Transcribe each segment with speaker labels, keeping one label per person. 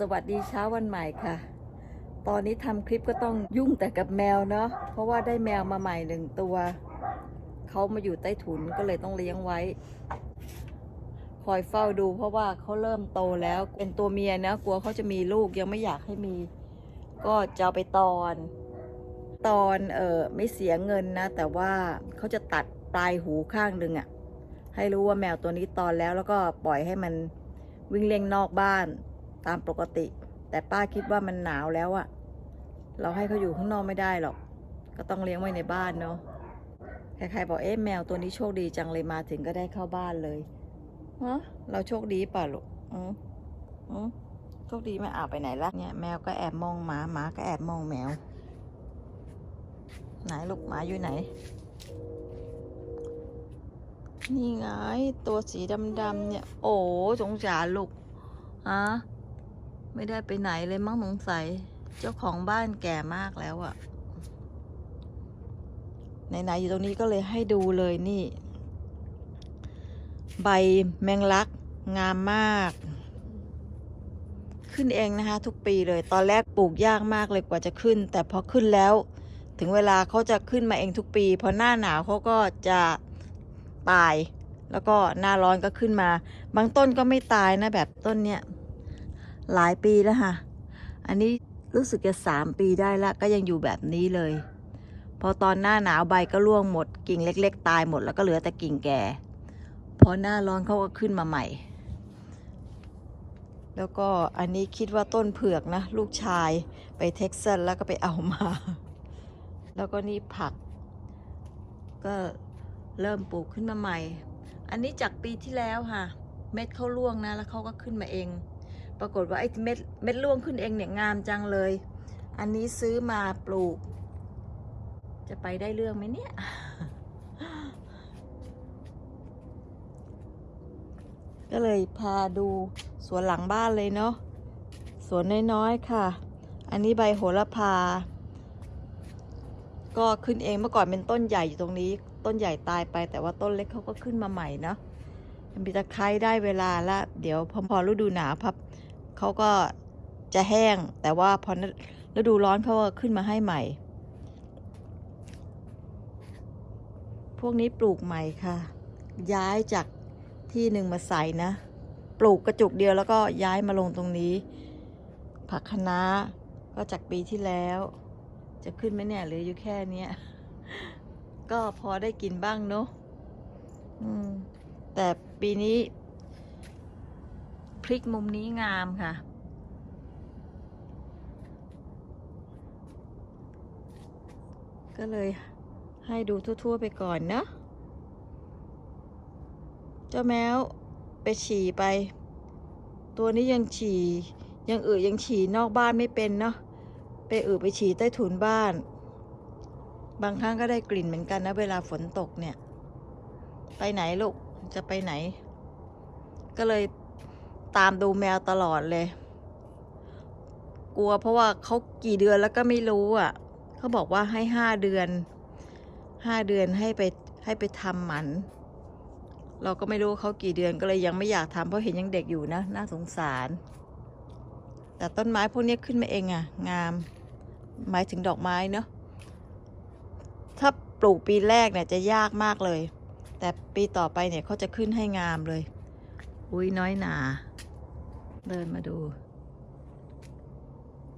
Speaker 1: สวัสดีเช้าวันใหม่ค่ะ ตอนนี้ทำคลิปก็ต้องยุ่งแต่กับแมวเนาะ เพราะว่าได้แมวมาใหม่หนึ่งตัว เขามาอยู่ใต้ถุนก็เลยต้องเลี้ยงไว้ คอยเฝ้าดูเพราะว่าเขาเริ่มโตแล้ว เป็นตัวเมียนะ กลัวเขาจะมีลูกยังไม่อยากให้มี ก็จะเอาไปตอน ตอนเออไม่เสียเงินนะ แต่ว่าเขาจะตัดปลายหูข้างหนึ่งอะ่ะให้รู้ว่าแมวตัวนี้ตอนแล้วแล้วก็ปล่อยให้มันวิ่งเล่นนอกบ้าน ตามปกติ แต่ป้าคิดว่ามันหนาวแล้วอะเราให้เขาอยู่ข้างนอกไม่ได้หรอก ก็ต้องเลี้ยงไว้ในบ้านเนาะใครๆบอกเอ๊ะแมวตัวนี้โชคดีจังเลยมาถึงก็ได้เข้าบ้านเลยฮะเราโชคดีป่ะลูกอืมอืมโชคดีไม่อาไปไหนละเนี่ยแมวก็แอบมองหมาหมาก็แอบมองแมว ไหนลูกหมาอยู่ไหน นี่ไงตัวสีดำๆเนี่ย โอ้สงสารลูกฮะ ไม่ได้ไปไหนเลยมั้งสงสัย เจ้าของบ้านแก่มากแล้วอะไหนๆอยู่ตรงนี้ก็เลยให้ดูเลยนี่ ใบแมงลักงามมาก ขึ้นเองนะคะ ทุกปีเลย ตอนแรกปลูกยากมากเลยกว่าจะขึ้น แต่พอขึ้นแล้ว ถึงเวลาเขาจะขึ้นมาเองทุกปี พอหน้าหนาวเขาก็จะตาย แล้วก็หน้าร้อนก็ขึ้นมา บางต้นก็ไม่ตายนะแบบต้นเนี้ย หลายปีแล้วค่ะ อันนี้รู้สึกจะสามปีได้ละก็ยังอยู่แบบนี้เลย พอตอนหน้าหนาวใบก็ร่วงหมด กิ่งเล็ก ๆ ตายหมดแล้วก็เหลือแต่กิ่งแก่ พอหน้าร้อนเขาก็ขึ้นมาใหม่ แล้วก็อันนี้คิดว่าต้นเผือกนะ ลูกชายไปเท็กซัสแล้วก็ไปเอามา แล้วก็นี่ผัก ก็เริ่มปลูกขึ้นมาใหม่ อันนี้จากปีที่แล้วค่ะ เม็ดเขาร่วงนะ แล้วเขาก็ขึ้นมาเอง ปรากฏว่าไอ้เม็ดเม็ดร่วงขึ้นเองเนี่ยงามจังเลย อันนี้ซื้อมาปลูก จะไปได้เรื่องไหมเนี่ย ก็เลยพาดูสวนหลังบ้านเลยเนาะ สวนน้อยๆค่ะ อันนี้ใบโหระพา ก็ขึ้นเองเมื่อก่อนเป็นต้นใหญ่อยู่ตรงนี้ ต้นใหญ่ตายไปแต่ว่าต้นเล็กเขาก็ขึ้นมาใหม่เนาะมีตะไคร้ได้เวลาละ เดี๋ยวพอพอฤดูหนาวพับ เขาก็จะแห้ง แต่ว่าพอฤดูร้อนเขาก็ขึ้นมาให้ใหม่ พวกนี้ปลูกใหม่ค่ะ ย้ายจากที่หนึ่งมาใส่นะ ปลูกกระจุกเดียวแล้วก็ย้ายมาลงตรงนี้ ผักคะน้าก็จากปีที่แล้ว จะขึ้นไหมเนี่ยหรืออยู่แค่เนี้ยก็พอได้กินบ้างเนาะแต่ปีนี้ พริกมุมนี้งามค่ะ ก็เลยให้ดูทั่ว ๆ ไปก่อนเนาะเจ้าแมวไปฉี่ไป ตัวนี้ยังฉี่ยังอือยังฉี่นอกบ้านไม่เป็นเนาะไปอือไปฉี่ใต้ถุนบ้าน บางครั้งก็ได้กลิ่นเหมือนกันนะ เวลาฝนตกเนี่ย ไปไหนลูกจะไปไหน ก็เลย ตามดูแมวตลอดเลย กลัวเพราะว่าเขากี่เดือนแล้วก็ไม่รู้อะเขาบอกว่าให้ห้าเดือนห้าเดือนให้ไปให้ไปทำหมัน เราก็ไม่รู้เขากี่เดือนก็เลยยังไม่อยากทำเพราะเห็นยังเด็กอยู่นะ น่าสงสาร แต่ต้นไม้พวกนี้ขึ้นมาเองอะงาม หมายถึงดอกไม้เนาะถ้าปลูกปีแรกเนี่ยจะยากมากเลย แต่ปีต่อไปเนี่ยเขาจะขึ้นให้งามเลย อุ้ยน้อยหนา เดินมาดู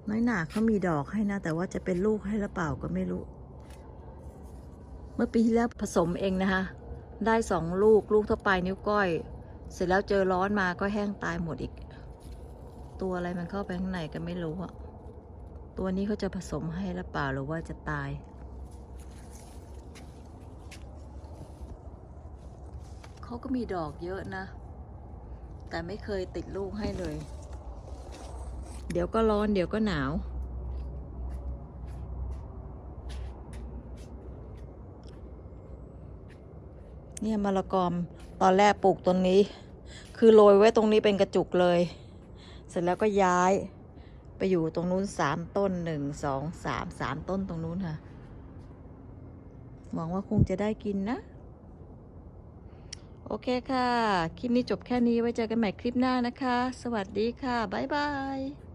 Speaker 1: น้อยหนาเขามีดอกให้นะ แต่ว่าจะเป็นลูกให้หรือเปล่าก็ไม่รู้ เมื่อปีที่แล้วผสมเองนะคะ ได้สองลูกลูกเท่าปลายนิ้วก้อย เสร็จแล้วเจอร้อนมาก็แห้งตายหมดอีก ตัวอะไรมันเข้าไปข้างในก็ไม่รู้อะตัวนี้เขาจะผสมให้หรือเปล่าหรือว่าจะตายเขาก็มีดอกเยอะนะ แต่ไม่เคยติดลูกให้เลย เดี๋ยวก็ร้อนเดี๋ยวก็หนาว เนี่ยมะละกอมตอนแรกปลูกตรงนี้ คือโรยไว้ตรงนี้เป็นกระจุกเลย เสร็จแล้วก็ย้ายไปอยู่ตรงนู้นสามต้นหนึ่งสองสามสามต้นตรงนู้นค่ะ หวังว่าคงจะได้กินนะ โอเคค่ะ คลิปนี้จบแค่นี้ไว้เจอกันใหม่คลิปหน้านะคะ สวัสดีค่ะ บ๊ายบาย